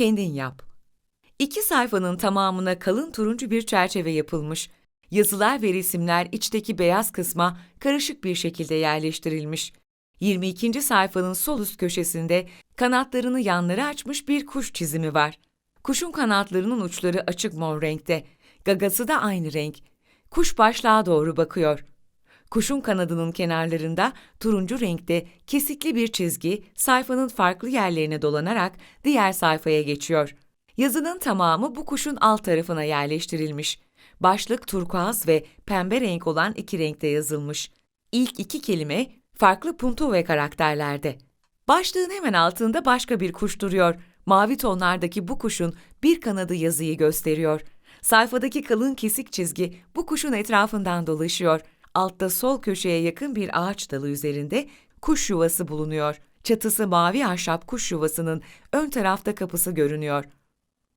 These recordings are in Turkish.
kendin yap. İki sayfanın tamamına kalın turuncu bir çerçeve yapılmış. Yazılar ve resimler içteki beyaz kısma karışık bir şekilde yerleştirilmiş. 22. sayfanın sol üst köşesinde kanatlarını yanlara açmış bir kuş çizimi var. Kuşun kanatlarının uçları açık mor renkte. Gagası da aynı renk. Kuş başlığa doğru bakıyor. Kuşun kanadının kenarlarında turuncu renkte kesikli bir çizgi sayfanın farklı yerlerine dolanarak diğer sayfaya geçiyor. Yazının tamamı bu kuşun alt tarafına yerleştirilmiş. Başlık turkuaz ve pembe renk olan iki renkte yazılmış. İlk iki kelime farklı punto ve karakterlerde. Başlığın hemen altında başka bir kuş duruyor. Mavi tonlardaki bu kuşun bir kanadı yazıyı gösteriyor. Sayfadaki kalın kesik çizgi bu kuşun etrafından dolaşıyor. Altta sol köşeye yakın bir ağaç dalı üzerinde kuş yuvası bulunuyor. Çatısı mavi ahşap kuş yuvasının ön tarafta kapısı görünüyor.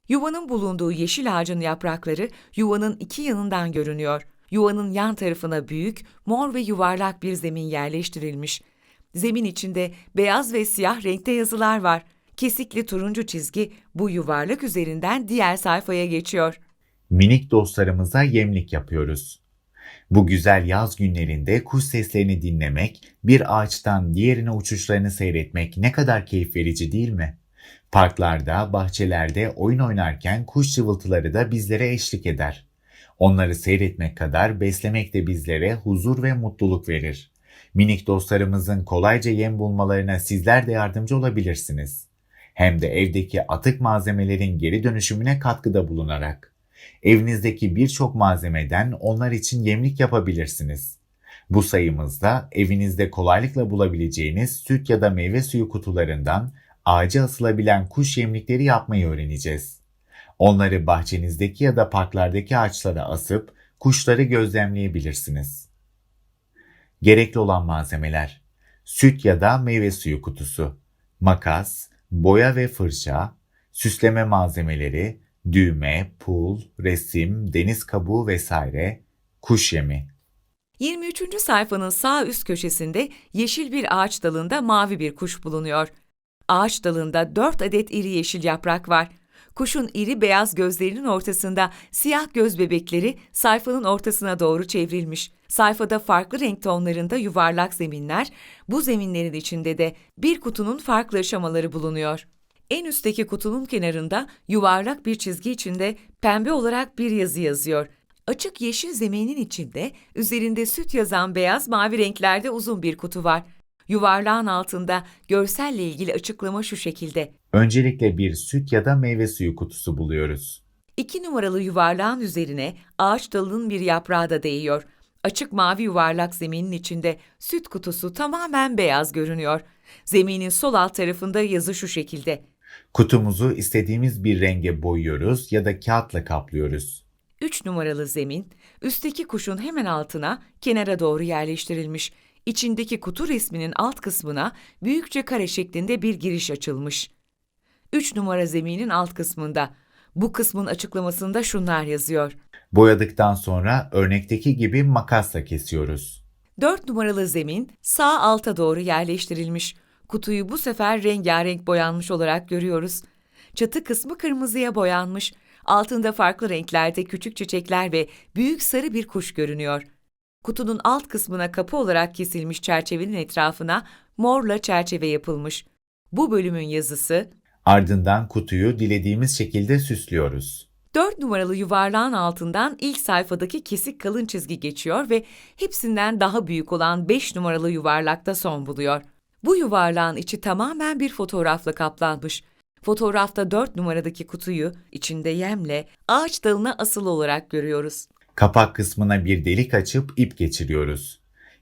Yuvanın bulunduğu yeşil ağacın yaprakları yuvanın iki yanından görünüyor. Yuvanın yan tarafına büyük, mor ve yuvarlak bir zemin yerleştirilmiş. Zemin içinde beyaz ve siyah renkte yazılar var. Kesikli turuncu çizgi bu yuvarlak üzerinden diğer sayfaya geçiyor. Minik dostlarımıza yemlik yapıyoruz. Bu güzel yaz günlerinde kuş seslerini dinlemek, bir ağaçtan diğerine uçuşlarını seyretmek ne kadar keyif verici değil mi? Parklarda, bahçelerde oyun oynarken kuş cıvıltıları da bizlere eşlik eder. Onları seyretmek kadar beslemek de bizlere huzur ve mutluluk verir. Minik dostlarımızın kolayca yem bulmalarına sizler de yardımcı olabilirsiniz. Hem de evdeki atık malzemelerin geri dönüşümüne katkıda bulunarak. Evinizdeki birçok malzemeden onlar için yemlik yapabilirsiniz. Bu sayımızda evinizde kolaylıkla bulabileceğiniz süt ya da meyve suyu kutularından ağaca asılabilen kuş yemlikleri yapmayı öğreneceğiz. Onları bahçenizdeki ya da parklardaki ağaçlara asıp kuşları gözlemleyebilirsiniz. Gerekli olan malzemeler: süt ya da meyve suyu kutusu, makas, boya ve fırça, süsleme malzemeleri, düğme, pul, resim, deniz kabuğu vesaire, kuş yemi. 23. sayfanın sağ üst köşesinde yeşil bir ağaç dalında mavi bir kuş bulunuyor. Ağaç dalında 4 adet iri yeşil yaprak var. Kuşun iri beyaz gözlerinin ortasında siyah göz bebekleri sayfanın ortasına doğru çevrilmiş. Sayfada farklı renk tonlarında yuvarlak zeminler, bu zeminlerin içinde de bir kutunun farklı aşamaları bulunuyor. En üstteki kutunun kenarında yuvarlak bir çizgi içinde pembe olarak bir yazı yazıyor. Açık yeşil zeminin içinde üzerinde süt yazan beyaz mavi renklerde uzun bir kutu var. Yuvarlağın altında görselle ilgili açıklama şu şekilde. Öncelikle bir süt ya da meyve suyu kutusu buluyoruz. İki numaralı yuvarlağın üzerine ağaç dalının bir yaprağı da değiyor. Açık mavi yuvarlak zeminin içinde süt kutusu tamamen beyaz görünüyor. Zeminin sol alt tarafında yazı şu şekilde. Kutumuzu istediğimiz bir renge boyuyoruz ya da kağıtla kaplıyoruz. 3 numaralı zemin, üstteki kuşun hemen altına kenara doğru yerleştirilmiş. İçindeki kutu resminin alt kısmına büyükçe kare şeklinde bir giriş açılmış. 3 numara zeminin alt kısmında. Bu kısmın açıklamasında şunlar yazıyor. Boyadıktan sonra örnekteki gibi makasla kesiyoruz. 4 numaralı zemin sağ alta doğru yerleştirilmiş. Kutuyu bu sefer rengarenk boyanmış olarak görüyoruz. Çatı kısmı kırmızıya boyanmış. Altında farklı renklerde küçük çiçekler ve büyük sarı bir kuş görünüyor. Kutunun alt kısmına kapı olarak kesilmiş çerçevenin etrafına morla çerçeve yapılmış. Bu bölümün yazısı Ardından kutuyu dilediğimiz şekilde süslüyoruz. 4 numaralı yuvarlağın altından ilk sayfadaki kesik kalın çizgi geçiyor ve hepsinden daha büyük olan 5 numaralı yuvarlakta son buluyor. Bu yuvarlağın içi tamamen bir fotoğrafla kaplanmış. Fotoğrafta 4 numaradaki kutuyu içinde yemle ağaç dalına asılı olarak görüyoruz. Kapak kısmına bir delik açıp ip geçiriyoruz.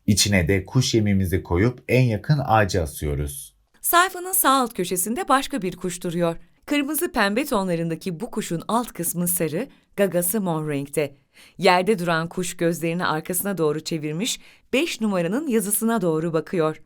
İçine de kuş yemimizi koyup en yakın ağaca asıyoruz. Sayfanın sağ alt köşesinde başka bir kuş duruyor. Kırmızı pembe tonlarındaki bu kuşun alt kısmı sarı, gagası mor renkte. Yerde duran kuş gözlerini arkasına doğru çevirmiş, 5 numaranın yazısına doğru bakıyor.